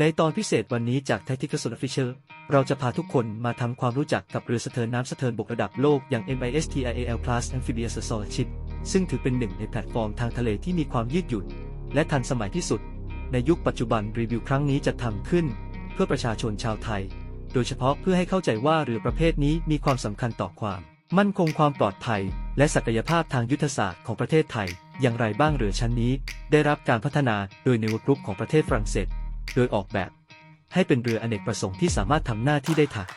ในตอนพิเศษวันนี้จาก Tactical s o n Official เราจะพาทุกคนมาทำความรู้จักกับเรือสะเทินน้ำสะเทินบกระดับโลกอย่าง MIS TIAL Plus Amphibious Assault Ship ซึ่งถือเป็นหนึ่งในแพลตฟอร์มทางทะเลที่มีความยืดหยุ่น และทันสมัยที่สุด ในยุคปัจจุบันรีวิวครั้งนี้จะทำขึ้น เพื่อประชาชนชาวไทย โดยเฉพาะเพื่อให้เข้าใจว่าเรือประเภทนี้มีความสำคัญต่อความ มั่นคงความปลอดภัย และศักยภาพทางยุทธศาสตร์ของประเทศไทย อย่างไรบ้างเรือชั้นนี้ ได้รับการพัฒนาโดยเนวกรุ๊ปของประเทศฝรั่งเศส โดยออกแบบ ให้เป็นเรืออเนกประสงค์ที่สามารถทำหน้าที่ได้ถัก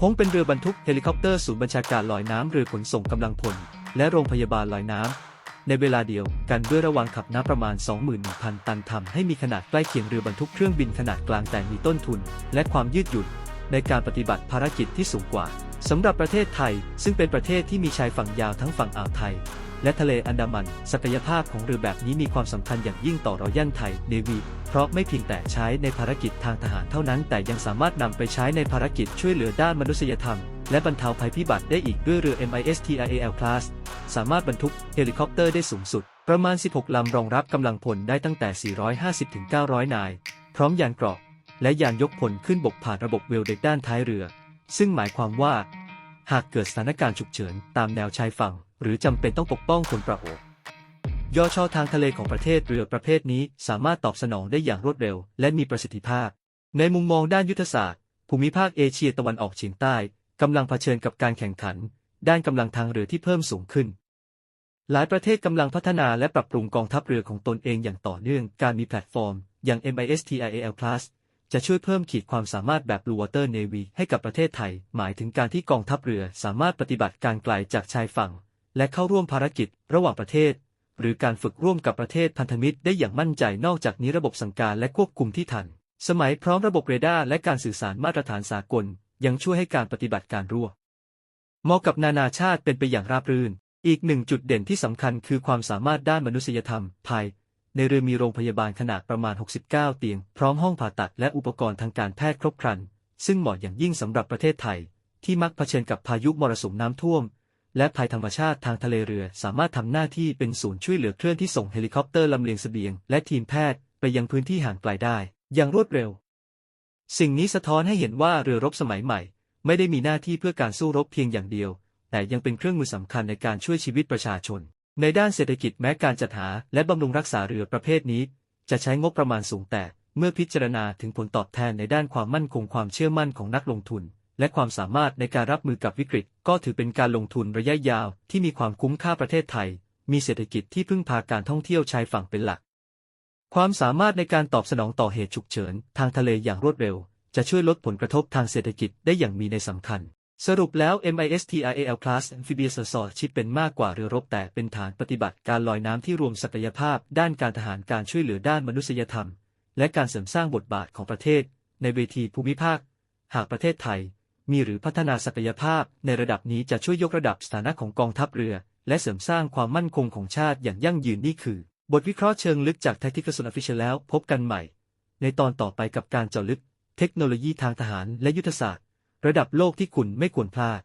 ฮงเป็นเรือบรรทุกเฮลิคอปเตอร์ศูนย์บัญชาการลอยน้ำเรือขนส่งกำลังพล และโรงพยาบาลลอยน้ำ ในเวลาเดียวกันด้วยระวังขับน้ำประมาณ 21,000 ตันทำให้มีขนาดใกล้เคียงเรือบรรทุกเครื่องบินขนาดกลางแต่มีต้นทุน และความยืดหยุ่นในการปฏิบัติภารกิจที่สูงกว่าสำหรับประเทศไทย ซึ่งเป็นประเทศที่มีชายฝั่งยาวทั้งฝั่งอ่าวไทย และทะเลอันดามัน ศักยภาพของเรือแบบนี้มีความสำคัญอย่างยิ่งต่อรอยัลไทยเนวีเพราะไม่เพียงแต่ใช้ในภารกิจทางทหารเท่านั้น แต่ยังสามารถนำไปใช้ในภารกิจช่วยเหลือด้านมนุษยธรรม และบรรเทาภัยพิบัติได้อีกด้วยเรือ MIS TIAL Class สามารถบรรทุกเฮลิคอปเตอร์ได้สูงสุด ประมาณ 16 ลำรองรับกำลังพลได้ตั้งแต่ 450-900 นาย พร้อมยานเกราะ และยานยกพลขึ้นบกผ่านระบบเวลเด็กด้านท้ายเรือ ซึ่งหมายความว่า หากเกิดสถานการณ์ฉุกเฉินตามแนวชายฝั่ง หรือจำเป็นต้องปกป้องคนประโอบยอชอทางทะเลของประเทศเรือประเภทนี้สามารถตอบสนองได้อย่างรวดเร็ว และมีประสิทธิภาพ ในมุมมองด้านยุทธศาสตร์ ภูมิภาคเอเชียตะวันออกเฉียงใต้กำลังเผชิญกับการแข่งขัน ด้านกำลังทางเรือที่เพิ่มสูงขึ้น หลายประเทศกำลังพัฒนาและปรับปรุงกองทัพเรือของตนเองอย่างต่อเนื่อง การมีแพลตฟอร์ม อย่าง MIS TIAL Plus จะช่วยเพิ่มขีดความสามารถแบบ Blue Water Navy ให้กับประเทศไทย หมายถึงการที่กองทัพเรือสามารถปฏิบัติการไกลจากชายฝั่ง และเข้าร่วมภารกิจระหว่างประเทศ หรือการฝึกร่วมกับประเทศพันธมิตรได้อย่างมั่นใจนอกจากนี้ระบบสั่งการและควบคุมที่ทัน สมัยพร้อมระบบเรดาร์และการสื่อสารมาตรฐานสากล ยังช่วยให้การปฏิบัติการรั่วเหมาะกับนานาชาติเป็นไปอย่างราบรื่น อีกหนึ่งจุดเด่นที่สำคัญคือความสามารถด้านมนุษยธรรมภายในเรือมีโรงพยาบาลขนาดประมาณ 69 เตียง พร้อมห้องผ่าตัดและอุปกรณ์ทางการแพทย์ครบครัน ซึ่งเหมาะอย่างยิ่งสำหรับประเทศไทย ที่มักเผชิญกับพายุมรสุมน้ำท่วม และภัยธรรมชาติทางทะเลเรือ สามารถทำหน้าที่เป็นศูนย์ช่วยเหลือเคลื่อนที่ส่งเฮลิคอปเตอร์ลำเลียงเสบียง และทีมแพทย์ไปยังพื้นที่ห่างไกลได้ อย่างรวดเร็ว สิ่งนี้สะท้อนให้เห็นว่าเรือรบสมัยใหม่ ไม่ได้มีหน้าที่เพื่อการสู้รบเพียงอย่างเดียว แต่ยังเป็นเครื่องมือสำคัญในการช่วยชีวิตประชาชน ในด้านเศรษฐกิจแม้การจัดหา และบำรุงรักษาเรือประเภทนี้ จะใช้งบประมาณสูงแต่เมื่อพิจารณาถึงผลตอบแทนในด้านความมั่นคงความเชื่อมั่นของนักลงทุน และความสามารถในการรับมือกับวิกฤต ก็ถือเป็นการลงทุนระยะยาวที่มีความคุ้มค่าประเทศไทย มีเศรษฐกิจที่พึ่งพาการท่องเที่ยวชายฝั่งเป็นหลัก ความสามารถในการตอบสนองต่อเหตุฉุกเฉิน ทางทะเลอย่างรวดเร็ว จะช่วยลดผลกระทบทางเศรษฐกิจได้อย่างมีในสำคัญ สรุปแล้ว MIS TIAL Class Amphibious Assault Ship เป็นมากกว่าเรือรบแต่เป็นฐานปฏิบัติการลอยน้ำที่รวมศักยภาพ ด้านการทหารการช่วยเหลือด้านมนุษยธรรม และการเสริมสร้างบทบาทของประเทศ ในเวทีภูมิภาค หากประเทศไทย มีหรือพัฒนาศักยภาพในระดับนี้จะช่วยยกระดับสถานะของกองทัพเรือ และเสริมสร้างความมั่นคงของชาติอย่างยั่งยืนนี่คือ บทวิเคราะห์เชิงลึกจาก Tactical Zone Official แล้วพบกันใหม่ ในตอนต่อไปกับการเจาะลึก เทคโนโลยีทางทหารและยุทธศาสตร์ ระดับโลกที่คุณไม่ควรพลาด